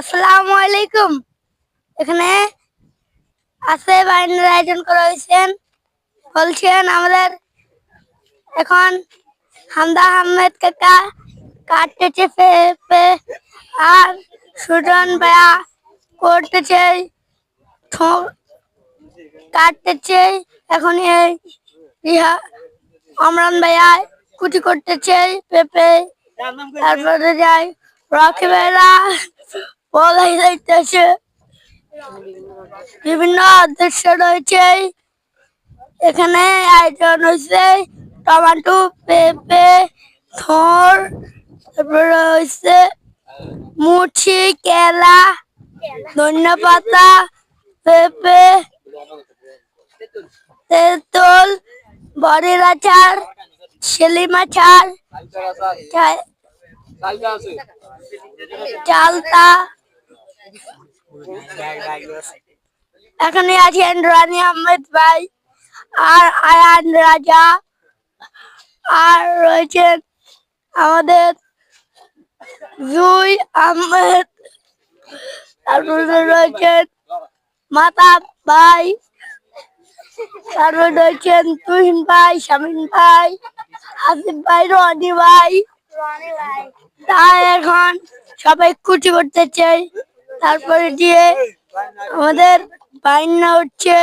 আসসালামু আলাইকুম। এখানে আছে বাইনের আয়োজন করা হয়েছেন বলছেন আমাদের এখন হামদা আহমেদ কাকা, কাটতেছে পেঁপে আর সুজন ভাইয়া করতেছে কাটতেছে, এখন এই ইহা, অমরান ভাইয়া কুটি করতেছে পেঁপে তারপরে যাই রকি ভাইরা বলাই যাইতেছে বিভিন্ন দৃশ্য রয়েছে। এখানে আয়োজন হয়েছে টমেটো পেঁপে থর তারপরে রয়েছে মুছি কেলা ধনিয়া পাতা পেঁপে তেঁতুল বড়ির আচার সেলিম আচার চালতা এখানে আছেন রানী আহমেদ ভাই, আর আয়ান রাজা, আর রয়েছেন আমাদের জুই আহমেদ তারপরে রয়েছেন মাতা ভাই তারপরে রয়েছেন তুহিন ভাই শামিন ভাই হাসিফ ভাই, রনি ভাই। তাই এখন সবাই কুচি করতে চাই। তারপরে দিয়ে আমাদের বাইনা উঠছে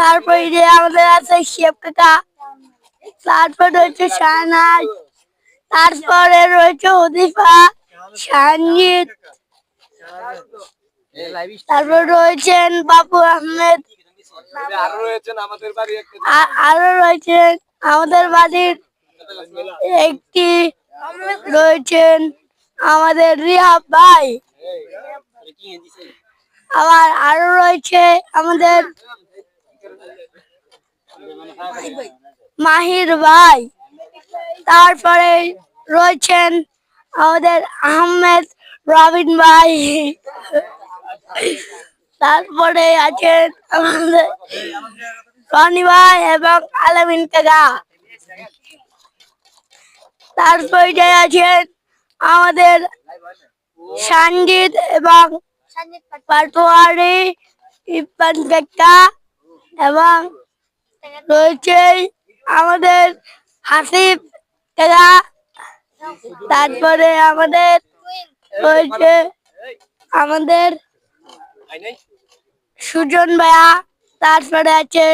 তারপরে দিয়ে আমাদের আছে শেফ কাকা। তারপরে রয়েছে শাহনাজ। তারপরে রয়েছে উদিফা সঞ্জিত তারপর রয়েছেন বাবু আহমেদ। আরও রয়েছেন আমাদের বাড়ির একটি রয়েছেন আমাদের রিয়া ভাই। আবার আরও রয়েছে আমাদের মাহির ভাই। তারপরে রয়েছেন আমাদের আহমেদ রবিন ভাই। তারপরে আছেন আমাদের রনি ভাই এবং আলমিন কাকা। তারপরে আছেন আমাদের সঞ্জিত এবং পাটোয়ারি। ইরফান কাকা এবং রয়েছে আমাদের হাসিফ কাকা তারপরে আমাদের রয়েছে আমাদের সুজন ভাইয়া তারপরে আছে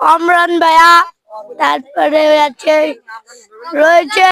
অমরান ভাইয়া তারপরে আছে রয়েছে